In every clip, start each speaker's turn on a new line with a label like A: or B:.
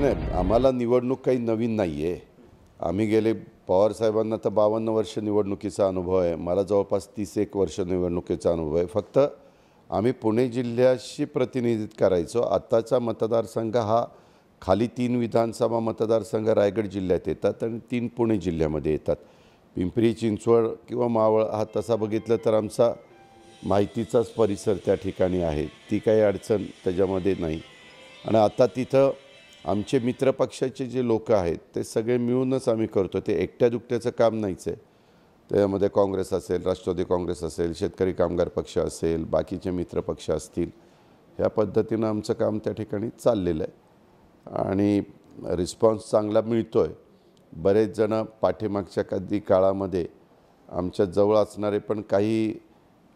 A: नाही आम्हाला निवडणूक काही नवीन नाही आहे आम्ही गेले पवारसाहेबांना तर बावन्न वर्ष निवडणुकीचा अनुभव आहे. मला जवळपास तीस एक वर्ष निवडणुकीचा अनुभव आहे. फक्त आम्ही पुणे जिल्ह्याशी प्रतिनिधित्व करायचो. आत्ताचा मतदारसंघ हा खाली तीन विधानसभा मतदारसंघ रायगड जिल्ह्यात येतात आणि तीन पुणे जिल्ह्यामध्ये येतात. पिंपरी चिंचवड किंवा मावळ हा तसा बघितलं तर आमचा माहितीचाच परिसर त्या ठिकाणी आहे. ती काही अडचण त्याच्यामध्ये नाही. आणि आता तिथं आमचे मित्रपक्षाचे जे लोक आहेत ते सगळे मिळूनच आम्ही करतो ते एकट्या दुकट्याचं काम नाहीच आहे. त्यामध्ये काँग्रेस असेल राष्ट्रवादी काँग्रेस असेल शेतकरी कामगार पक्ष असेल बाकीचे मित्रपक्ष असतील ह्या पद्धतीनं आमचं काम त्या ठिकाणी चाललेलं आहे. आणि रिस्पॉन्स चांगला मिळतो आहे बरेच जणं पाठीमागच्या कधी काळामध्ये आमच्या जवळ असणारे पण काही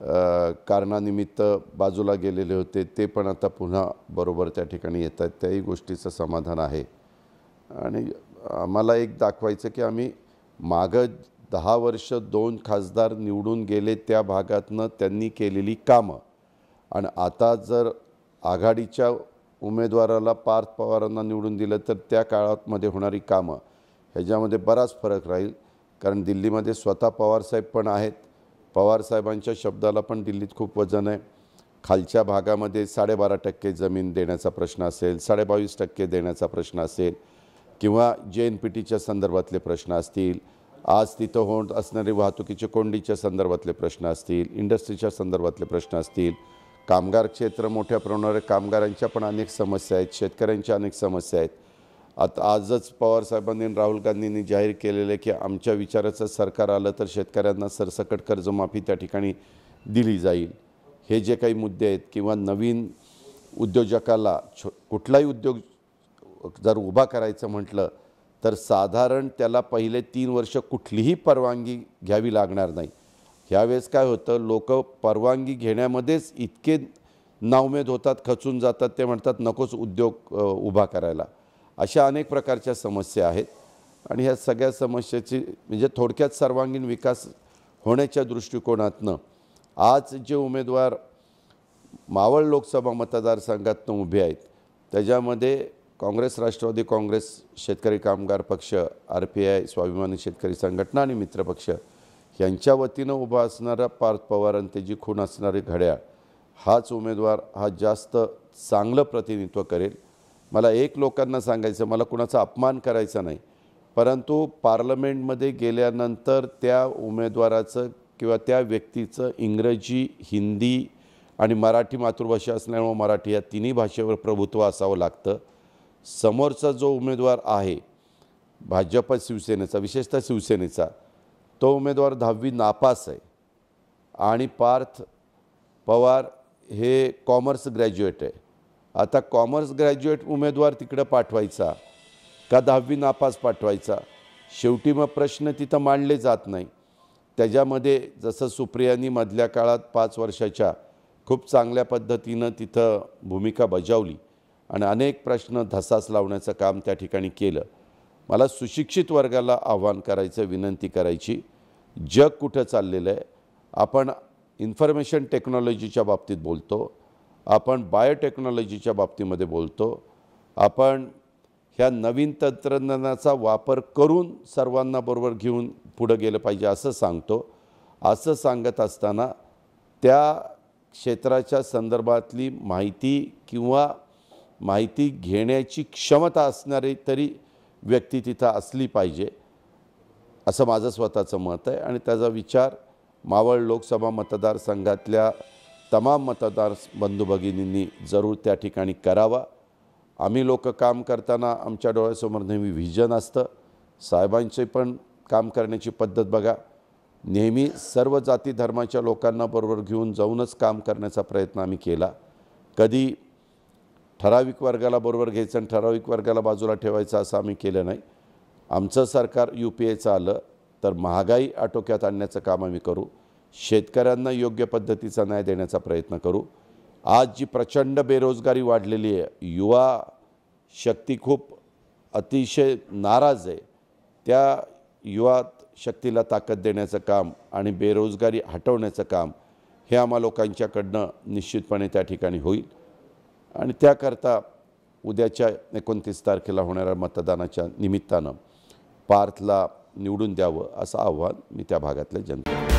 A: कारणानिमित्त बाजूला गेलेले होते ते पण आता पुन्हा बरोबर त्या ठिकाणी येत आहेत. त्याही गोष्टीचं समाधान आहे. आणि आम्हाला एक दाखवायचं की आम्ही मागं दहा वर्ष दोन खासदार निवडून गेले त्या भागातनं त्यांनी केलेली कामं. आणि आता जर आघाडीच्या उमेदवाराला पार्थ पवारांना निवडून दिलं तर त्या काळामध्ये होणारी कामं ह्याच्यामध्ये बराच फरक राहील. कारण दिल्लीमध्ये स्वतः पवारसाहेब पण आहेत. पवारसाहेबांच्या शब्दाला पण दिल्लीत खूप वजन आहे. खालच्या भागामध्ये साडेबारा टक्के जमीन देण्याचा प्रश्न असेल साडेबावीस टक्के देण्याचा प्रश्न असेल किंवा जे एन पी टीच्या संदर्भातले प्रश्न असतील आज तिथं होत असणारे वाहतुकीचे कोंडीच्या संदर्भातले प्रश्न असतील इंडस्ट्रीच्या संदर्भातले प्रश्न असतील कामगार क्षेत्र मोठ्या प्रमाणावर कामगारांच्या पण अनेक समस्या आहेत शेतकऱ्यांच्या अनेक समस्या आहेत. आता आजच पवारसाहेबांनी राहुल गांधींनी जाहीर केलेलं आहे की आमच्या विचाराचं सरकार आलं तर शेतकऱ्यांना सरसकट कर्जमाफी त्या ठिकाणी दिली जाईल. हे जे काही मुद्दे आहेत किंवा नवीन उद्योजकाला छो कुठलाही उद्योग जर उभा करायचं म्हटलं तर साधारण त्याला पहिले तीन वर्ष कुठलीही परवानगी घ्यावी लागणार नाही. ह्यावेळेस काय होतं लोक परवानगी घेण्यामध्येच इतके नावमेद होतात खचून जातात ते म्हणतात नकोच उद्योग उभा करायला. अशा अनेक प्रकारच्या समस्या आहेत. आणि ह्या सगळ्या समस्याची म्हणजे थोडक्यात सर्वांगीण विकास होण्याच्या दृष्टिकोनातनं आज जे उमेदवार मावळ लोकसभा मतदारसंघातनं उभे आहेत त्याच्यामध्ये काँग्रेस राष्ट्रवादी काँग्रेस शेतकरी कामगार पक्ष आर पी आय स्वाभिमानी शेतकरी संघटना आणि मित्रपक्ष यांच्या वतीनं उभा असणारा पार्थ पवार आणि त्याची खूण असणारे घड्याळ हाच उमेदवार हा जास्त चांगलं प्रतिनिधित्व करेल. मला एक लोकांना सांगायचं मला कुणाचा अपमान करायचा नाही. परंतु पार्लमेंटमध्ये गेल्यानंतर त्या उमेदवाराचं किंवा त्या व्यक्तीचं इंग्रजी हिंदी आणि मराठी मातृभाषा असल्यामुळे मराठी या तिन्ही भाषेवर प्रभुत्व असावं लागतं. समोरचा जो उमेदवार आहे भाजप शिवसेनेचा विशेषतः शिवसेनेचा तो उमेदवार दहावी नापास आहे. आणि पार्थ पवार हे कॉमर्स ग्रॅज्युएट आहे. आता कॉमर्स ग्रॅज्युएट उमेदवार तिकडं पाठवायचा का दहावी नापास पाठवायचा? शेवटी मग प्रश्न तिथं मांडले जात नाही. त्याच्यामध्ये जसं सुप्रियांनी मधल्या काळात पाच वर्षाच्या खूप चांगल्या पद्धतीनं तिथं भूमिका बजावली आणि अनेक प्रश्न धसास लावण्याचं काम त्या ठिकाणी केलं. मला सुशिक्षित वर्गाला आव्हान करायचं विनंती करायची जग कुठं चाललेलं आहे? आपण इन्फॉर्मेशन टेक्नॉलॉजीच्या बाबतीत बोलतो. आपण बायोटेक्नॉलॉजीच्या बाबतीमध्ये बोलतो. आपण ह्या नवीन तंत्रज्ञानाचा वापर करून सर्वांना बरोबर घेऊन पुढं गेलं पाहिजे असं सांगतो. असं सांगत असताना त्या क्षेत्राच्या संदर्भातली माहिती किंवा माहिती घेण्याची क्षमता असणारी तरी व्यक्ती तिथं असली पाहिजे. असं माझं स्वतःचं मत आहे आणि त्याचा विचार मावळ लोकसभा मतदारसंघातल्या तमाम मतदार बंधू भगिनींनी जरूर त्या ठिकाणी करावा. आम्ही लोक काम करताना आमच्या डोळ्यासमोर नेहमी व्हिजन असतं. साहेबांचे पण काम करण्याची पद्धत बघा. नेहमी सर्व जाती धर्माच्या लोकांना बरोबर घेऊन जाऊनच काम करण्याचा प्रयत्न आम्ही केला. कधी ठराविक वर्गाला बरोबर घ्यायचं आणि ठराविक वर्गाला बाजूला ठेवायचं असं आम्ही केलं नाही. आमचं सरकार यू पी एचं आलं तर महागाई आटोक्यात आणण्याचं काम आम्ही करू. शेतकऱ्यांना योग्य पद्धतीचा न्याय देण्याचा प्रयत्न करू. आज जी प्रचंड बेरोजगारी वाढलेली आहे युवा शक्ती खूप अतिशय नाराज आहे. त्या युवा शक्तीला ताकद देण्याचं काम आणि बेरोजगारी हटवण्याचं काम हे आम्हा लोकांच्याकडनं निश्चितपणे त्या ठिकाणी होईल. आणि त्याकरता उद्याच्या एकोणतीस तारखेला होणाऱ्या मतदानाच्या निमित्तानं पार्थला निवडून द्यावं असं आव्हान मी त्या भागातल्या जनतेला